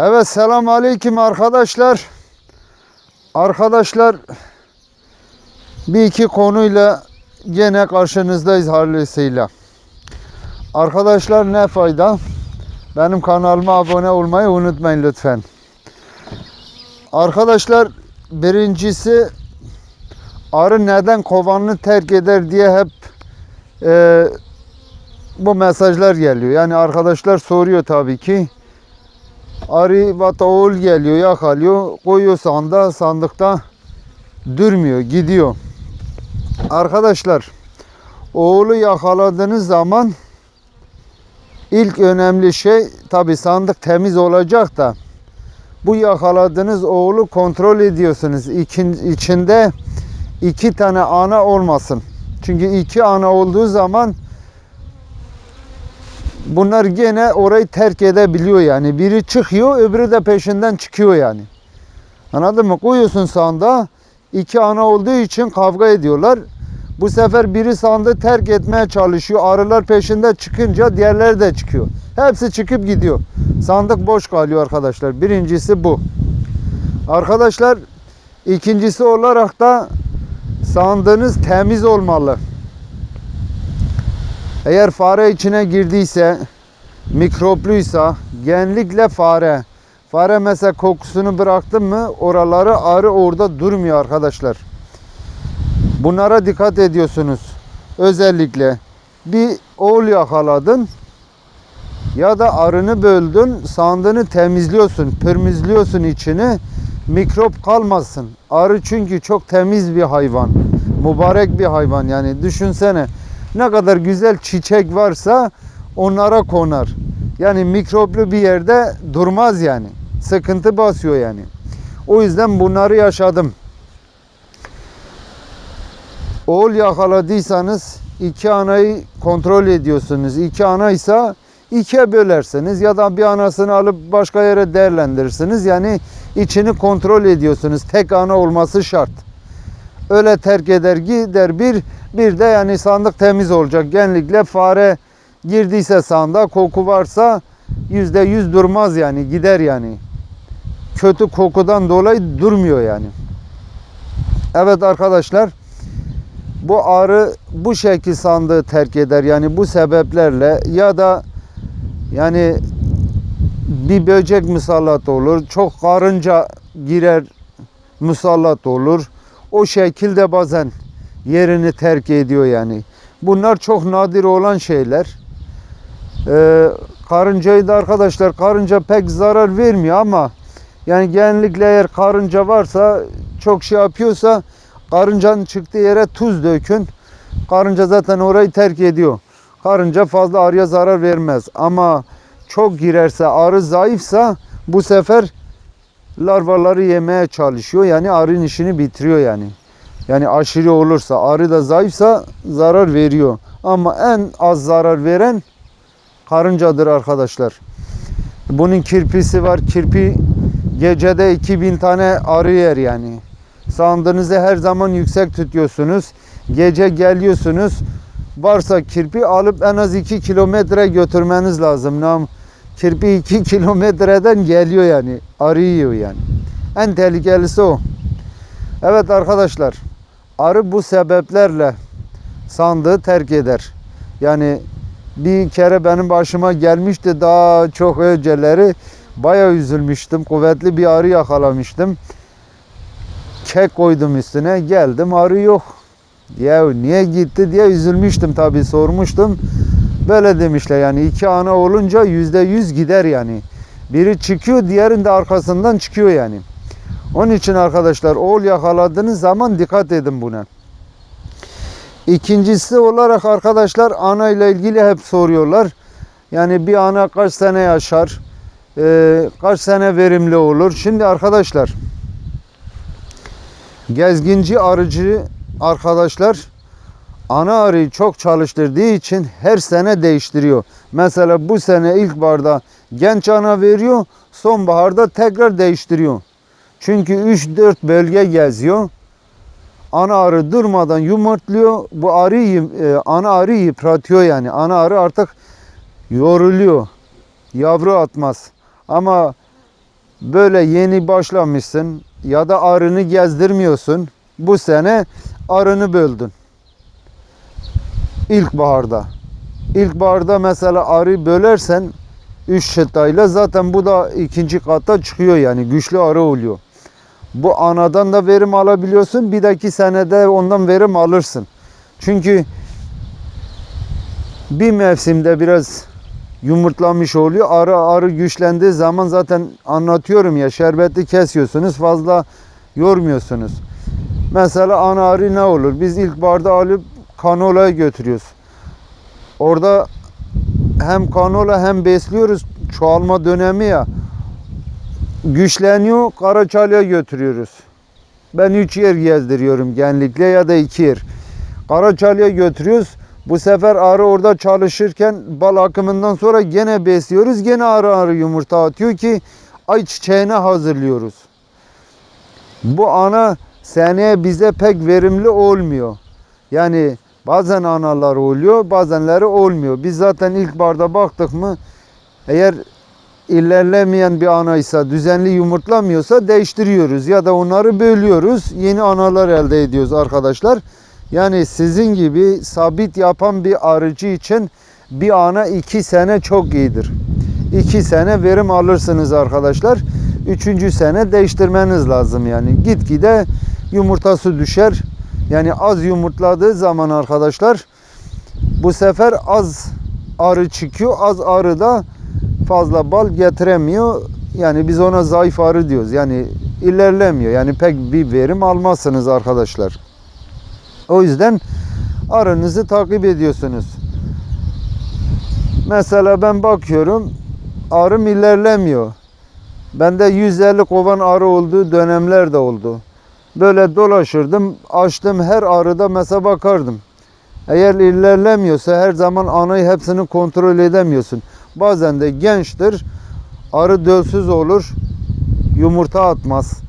Evet selam aleyküm arkadaşlar. Arkadaşlar bir iki konuyla gene karşınızdayız hayırlısıyla. Arkadaşlar ne fayda? Benim kanalıma abone olmayı unutmayın lütfen. Arkadaşlar birincisi arı neden kovanını terk eder diye hep e, bu mesajlar geliyor. Yani arkadaşlar soruyor tabii ki. Arı vata oğul geliyor yakalıyor koyuyor sanda sandıkta durmuyor gidiyor. Arkadaşlar oğlu yakaladığınız zaman ilk önemli şey tabi sandık temiz olacak da bu yakaladığınız oğlu kontrol ediyorsunuz. İkin, içinde iki tane ana olmasın. Çünkü iki ana olduğu zaman bunlar gene orayı terk edebiliyor yani. Biri çıkıyor öbürü de peşinden çıkıyor yani. Anladın mı? Koyuyorsun sanda iki ana olduğu için kavga ediyorlar. Bu sefer biri sandığı terk etmeye çalışıyor. Arılar peşinde çıkınca diğerleri de çıkıyor. Hepsi çıkıp gidiyor. Sandık boş kalıyor arkadaşlar. Birincisi bu. Arkadaşlar ikincisi olarak da sandığınız temiz olmalı. Eğer fare içine girdiyse, mikropluysa, genellikle fare. Fare mesela kokusunu bıraktın mı oraları arı orada durmuyor arkadaşlar. Bunlara dikkat ediyorsunuz. Özellikle bir oğul yakaladın ya da arını böldün, sandığını temizliyorsun, pürmüzlüyorsun içini. Mikrop kalmasın. Arı çünkü çok temiz bir hayvan. Mübarek bir hayvan yani düşünsene. Ne kadar güzel çiçek varsa onlara konar. Yani mikroplu bir yerde durmaz yani. Sıkıntı basıyor yani. O yüzden bunları yaşadım. Oğul yakaladıysanız iki anayı kontrol ediyorsunuz. İki anaysa ikiye bölersiniz ya da bir anasını alıp başka yere değerlendirirsiniz. Yani içini kontrol ediyorsunuz. Tek ana olması şart. Öyle terk eder gider bir bir de yani sandık temiz olacak. Genellikle fare girdiyse sandığa koku varsa yüzde yüz durmaz yani gider yani. Kötü kokudan dolayı durmuyor yani. Evet arkadaşlar bu arı bu şekil sandığı terk eder yani bu sebeplerle ya da yani bir böcek musallat olur çok karınca girer musallat olur o şekilde bazen yerini terk ediyor yani bunlar çok nadir olan şeyler ee, karıncayı da arkadaşlar karınca pek zarar vermiyor ama yani genellikle eğer karınca varsa çok şey yapıyorsa karıncanın çıktığı yere tuz dökün. Karınca zaten orayı terk ediyor. Karınca fazla arıya zarar vermez. Ama çok girerse arı zayıfsa bu sefer larvaları yemeye çalışıyor. Yani arının işini bitiriyor yani. Yani aşırı olursa arı da zayıfsa zarar veriyor. Ama en az zarar veren karıncadır arkadaşlar. Bunun kirpisi var. Kirpi gecede 2000 tane arı yer yani. Sandığınızı her zaman yüksek tutuyorsunuz. Gece geliyorsunuz. Varsa kirpi alıp en az 2 kilometre götürmeniz lazım. Nam kirpi 2 kilometreden geliyor yani. Arı yiyor yani. En tehlikelisi o. Evet arkadaşlar. Arı bu sebeplerle sandığı terk eder. Yani bir kere benim başıma gelmişti daha çok önceleri. Bayağı üzülmüştüm. Kuvvetli bir arı yakalamıştım kek koydum üstüne geldim arı yok. Ya niye gitti diye üzülmüştüm tabi sormuştum. Böyle demişler yani iki ana olunca yüzde yüz gider yani. Biri çıkıyor diğerinin de arkasından çıkıyor yani. Onun için arkadaşlar oğul yakaladığınız zaman dikkat edin buna. İkincisi olarak arkadaşlar ana ile ilgili hep soruyorlar. Yani bir ana kaç sene yaşar? Ee, kaç sene verimli olur? Şimdi arkadaşlar gezginci arıcı arkadaşlar ana arıyı çok çalıştırdığı için her sene değiştiriyor. Mesela bu sene ilkbaharda genç ana veriyor, sonbaharda tekrar değiştiriyor. Çünkü 3-4 bölge geziyor. Ana arı durmadan yumurtluyor. Bu arıyı e, ana arı yıpratıyor yani. Ana arı artık yoruluyor. Yavru atmaz. Ama böyle yeni başlamışsın ya da arını gezdirmiyorsun. Bu sene arını böldün. İlkbaharda. İlkbaharda mesela arı bölersen 3 çıtayla zaten bu da ikinci katta çıkıyor yani güçlü arı oluyor. Bu anadan da verim alabiliyorsun. Bir dahaki senede ondan verim alırsın. Çünkü bir mevsimde biraz yumurtlamış oluyor. Arı arı güçlendiği zaman zaten anlatıyorum ya şerbeti kesiyorsunuz fazla yormuyorsunuz. Mesela ana arı ne olur? Biz ilk barda alıp kanolaya götürüyoruz. Orada hem kanola hem besliyoruz. Çoğalma dönemi ya. Güçleniyor. Karaçalı'ya götürüyoruz. Ben 3 yer gezdiriyorum genlikle ya da 2 yer. Karaçalı'ya götürüyoruz. Bu sefer arı orada çalışırken bal akımından sonra gene besliyoruz. Gene arı arı yumurta atıyor ki ay çiçeğine hazırlıyoruz. Bu ana seneye bize pek verimli olmuyor. Yani bazen analar oluyor bazenleri olmuyor. Biz zaten ilk barda baktık mı eğer ilerlemeyen bir anaysa düzenli yumurtlamıyorsa değiştiriyoruz ya da onları bölüyoruz. Yeni analar elde ediyoruz arkadaşlar. Yani sizin gibi sabit yapan bir arıcı için bir ana iki sene çok iyidir. İki sene verim alırsınız arkadaşlar. Üçüncü sene değiştirmeniz lazım yani. Gitgide yumurtası düşer. Yani az yumurtladığı zaman arkadaşlar bu sefer az arı çıkıyor. Az arı da fazla bal getiremiyor. Yani biz ona zayıf arı diyoruz. Yani ilerlemiyor. Yani pek bir verim almazsınız arkadaşlar. O yüzden arınızı takip ediyorsunuz. Mesela ben bakıyorum arım ilerlemiyor. Bende 150 kovan arı olduğu dönemler de oldu. Böyle dolaşırdım, açtım her arıda mesela bakardım. Eğer ilerlemiyorsa her zaman anayı hepsini kontrol edemiyorsun. Bazen de gençtir, arı dölsüz olur, yumurta atmaz.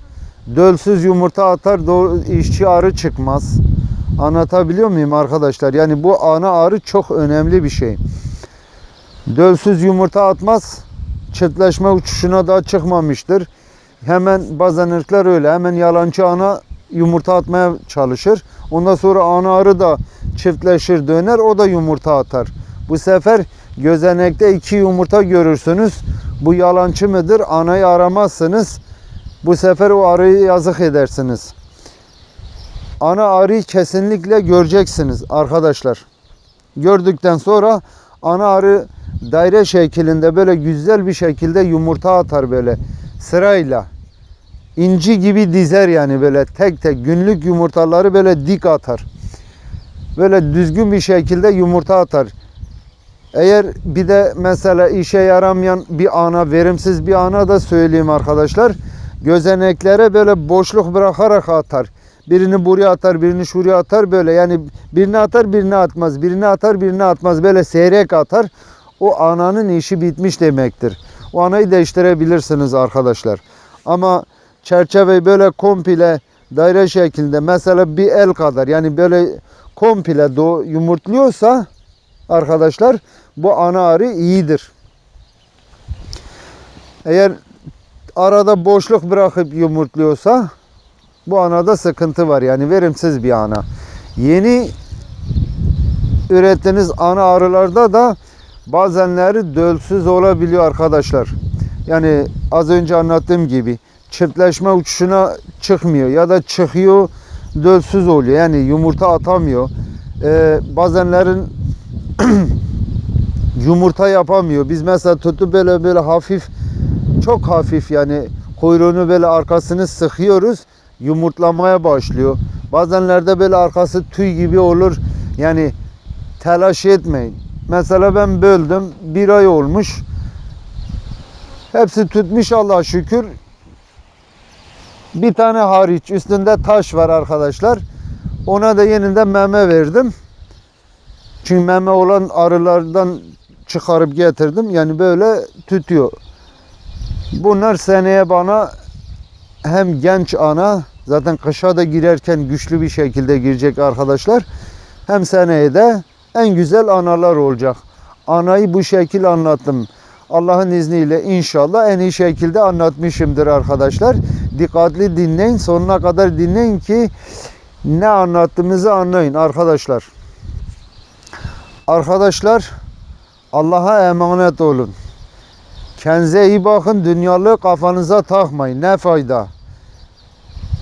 Dölsüz yumurta atar, işçi arı çıkmaz. Anlatabiliyor muyum arkadaşlar? Yani bu ana arı çok önemli bir şey. Dölsüz yumurta atmaz. Çiftleşme uçuşuna da çıkmamıştır. Hemen bazen ırklar öyle. Hemen yalancı ana yumurta atmaya çalışır. Ondan sonra ana arı da çiftleşir döner. O da yumurta atar. Bu sefer gözenekte iki yumurta görürsünüz. Bu yalancı mıdır? Anayı aramazsınız. Bu sefer o arıyı yazık edersiniz. Ana arıyı kesinlikle göreceksiniz arkadaşlar. Gördükten sonra ana arı daire şeklinde böyle güzel bir şekilde yumurta atar böyle sırayla. İnci gibi dizer yani böyle tek tek günlük yumurtaları böyle dik atar. Böyle düzgün bir şekilde yumurta atar. Eğer bir de mesela işe yaramayan bir ana, verimsiz bir ana da söyleyeyim arkadaşlar. Gözeneklere böyle boşluk bırakarak atar. Birini buraya atar, birini şuraya atar böyle. Yani birini atar, birini atmaz. Birini atar, birini atmaz. Böyle seyrek atar. O ananın işi bitmiş demektir. O anayı değiştirebilirsiniz arkadaşlar. Ama çerçeveyi böyle komple daire şeklinde mesela bir el kadar yani böyle komple do yumurtluyorsa arkadaşlar bu ana arı iyidir. Eğer arada boşluk bırakıp yumurtluyorsa bu anada sıkıntı var. Yani verimsiz bir ana. Yeni ürettiğiniz ana arılarda da bazenleri dölsüz olabiliyor arkadaşlar. Yani az önce anlattığım gibi çiftleşme uçuşuna çıkmıyor ya da çıkıyor dölsüz oluyor. Yani yumurta atamıyor. Ee, bazenlerin yumurta yapamıyor. Biz mesela tutup böyle böyle hafif çok hafif yani kuyruğunu böyle arkasını sıkıyoruz yumurtlamaya başlıyor. Bazenlerde böyle arkası tüy gibi olur. Yani telaş etmeyin. Mesela ben böldüm. Bir ay olmuş. Hepsi tutmuş Allah'a şükür. Bir tane hariç üstünde taş var arkadaşlar. Ona da yeniden meme verdim. Çünkü meme olan arılardan çıkarıp getirdim. Yani böyle tütüyor. Bunlar seneye bana hem genç ana zaten kışa da girerken güçlü bir şekilde girecek arkadaşlar. Hem seneye de en güzel analar olacak. Anayı bu şekil anlattım. Allah'ın izniyle inşallah en iyi şekilde anlatmışımdır arkadaşlar. Dikkatli dinleyin, sonuna kadar dinleyin ki ne anlattığımızı anlayın arkadaşlar. Arkadaşlar Allah'a emanet olun. Kendinize iyi bakın. Dünyalığı kafanıza takmayın. Ne fayda?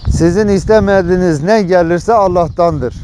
Sizin istemediğiniz ne gelirse Allah'tandır.